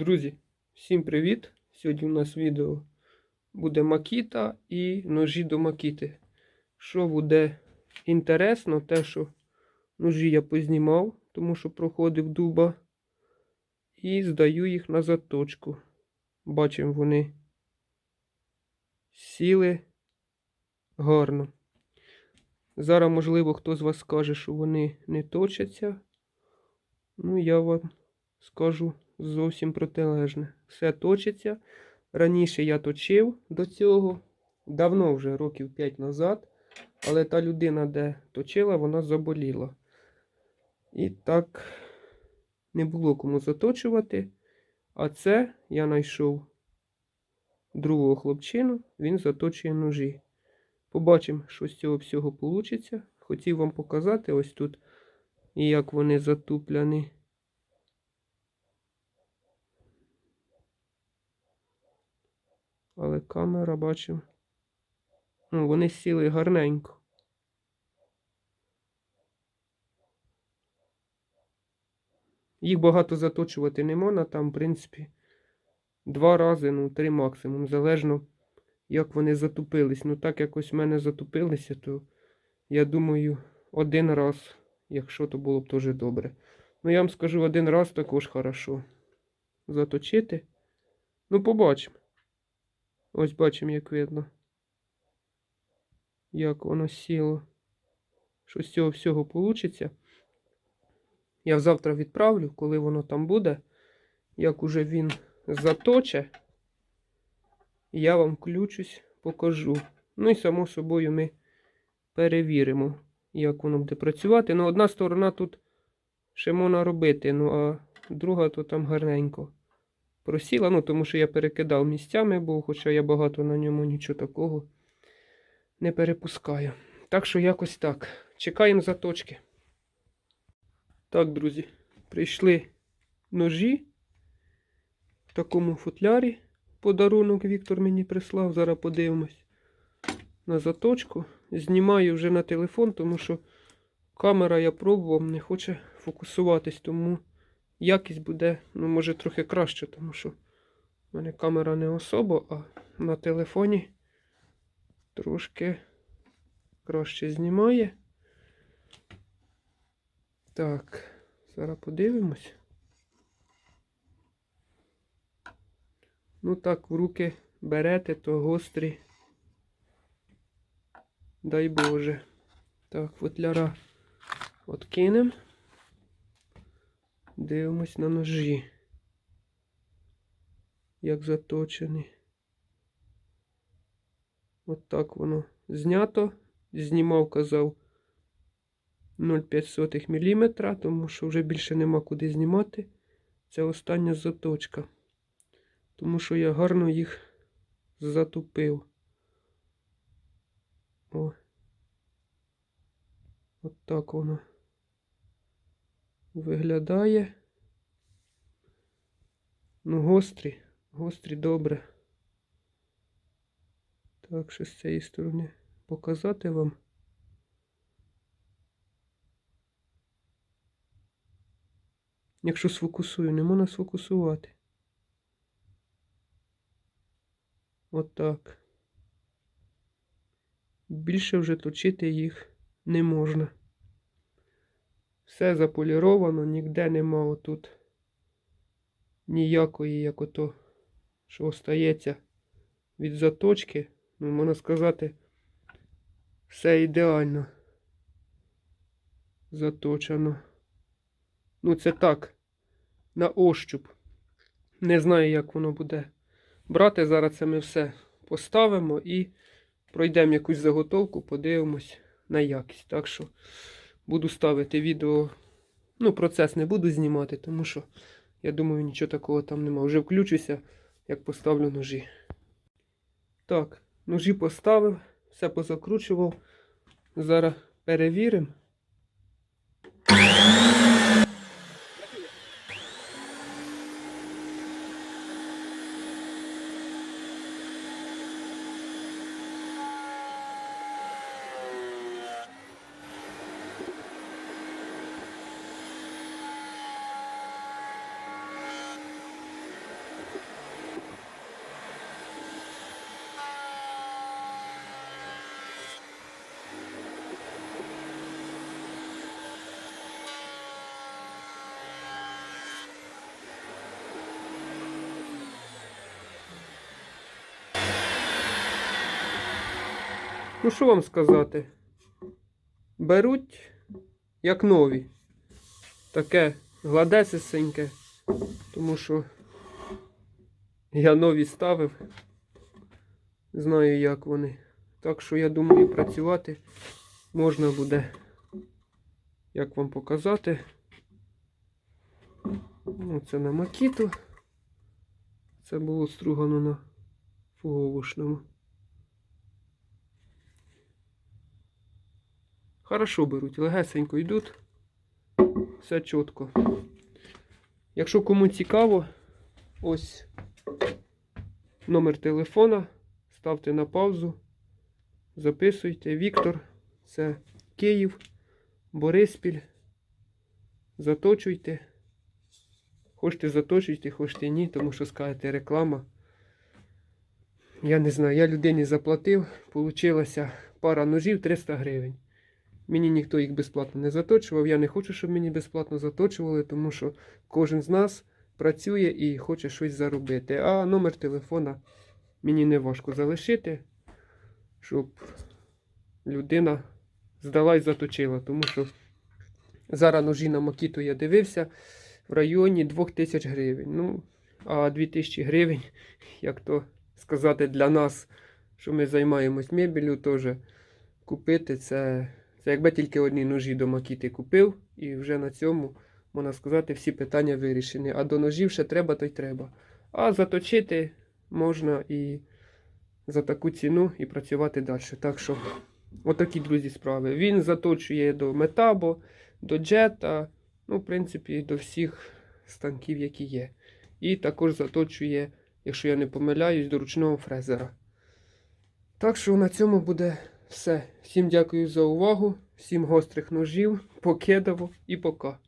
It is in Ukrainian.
Друзі, всім привіт! Сьогодні у нас відео буде макіта і ножі до макіти. Що буде інтересно, те, що ножі я познімав, тому що проходив дуба. І здаю їх на заточку. Бачимо, вони сіли гарно. Зараз, можливо, хто з вас скаже, що вони не точаться. Ну, я вам скажу зовсім протилежне. Все точиться. Раніше я точив до цього, давно вже, років 5 назад, але та людина, де точила, вона заболіла. І так не було кому заточувати. А це я знайшов другого хлопчину, він заточує ножі. Побачимо, що з цього всього вийде. Хотів вам показати ось тут, як вони затупляні. Але камера бачив. Ну, вони сіли гарненько. Їх багато заточувати не можна, там, в принципі, два рази, ну, три максимум, залежно, як вони затупились. Ну, так якось в мене затупилися, то я думаю, один раз, якщо то було б теж добре. Ну, я вам скажу, один раз також хорошо. Заточити. Ну, побачимо. Ось бачимо, як видно. Як воно сіло. Що з цього всього вийде. Я завтра відправлю, коли воно там буде. Як уже він заточе, я вам включусь, покажу. Ну і само собою ми перевіримо, як воно буде працювати. Ну, одна сторона тут ще можна робити, ну а друга то там гарненько просіла. Ну, тому що я перекидав місцями, бо хоча я багато на ньому нічого такого не перепускаю. Так що якось так. Чекаємо заточки. Так, друзі, прийшли ножі в такому футлярі. Подарунок Віктор мені прислав. Зараз подивимось на заточку. Знімаю вже на телефон, тому що камера я пробував, не хоче фокусуватись, тому якість буде, ну, може, трохи краще, тому що в мене камера не особо, а на телефоні трошки краще знімає. Так, зараз подивимось. Ну так, в руки берете, то гострі. Дай Боже. Так, футляра откинемо. Дивимось на ножі. Як заточені. От так воно знято. Знімав, казав 0,5 мм, тому що вже більше нема куди знімати. Це остання заточка. Тому що я гарно їх затупив. О. От так воно виглядає. Ну, гострі, гострі добре. Так, що з цієї сторони показати вам. Якщо сфокусую, не можна сфокусувати. Отак. Більше вже точити їх не можна. Все заполіровано, ніде нема отут ніякої, як ото, що остається від заточки. Ну, можна сказати, все ідеально заточено. Ну, це так, на ощуп. Не знаю, як воно буде брати. Зараз це ми все поставимо і пройдемо якусь заготовку, подивимось на якість. Так що буду ставити відео. Ну, процес не буду знімати, тому що, я думаю, нічого такого там нема. Вже включуся, як поставлю ножі. Так, ножі поставив, все позакручував. Зараз перевіримо. Ну, що вам сказати? Беруть як нові. Таке гладесесеньке, тому що я нові ставив. Знаю, як вони. Так що я думаю, працювати можна буде, як вам показати. Ну, це на макіту. Це було стругано на фуговушному. Хорошо беруть, легесенько йдуть. Все чітко. Якщо кому цікаво, ось номер телефона. Ставте на паузу. Записуйте. Віктор, це Київ, Бориспіль. Заточуйте. Хочете заточуйте, хочете ні, тому що скажете реклама. Я не знаю, я людині заплатив, получилася пара ножів 300 гривень. Мені ніхто їх безплатно не заточував. Я не хочу, щоб мені безплатно заточували, тому що кожен з нас працює і хоче щось заробити. А номер телефона мені не важко залишити, щоб людина здала і заточила. Тому що зараз ножі на Макіту я дивився в районі 2000 гривень. Ну, а 2000 гривень, як то сказати, для нас, що ми займаємось мебелью, теж купити це. Це якби тільки одні ножі до макіти купив, і вже на цьому, можна сказати, всі питання вирішені. А до ножів ще треба, то й треба. А заточити можна і за таку ціну і працювати далі. Так що, отакі, друзі, справи. Він заточує до метабо, до джета, ну, в принципі, до всіх станків, які є. І також заточує, якщо я не помиляюсь, до ручного фрезера. Так що на цьому буде все. Всім дякую за увагу, всім гострих ножів, покидово і пока.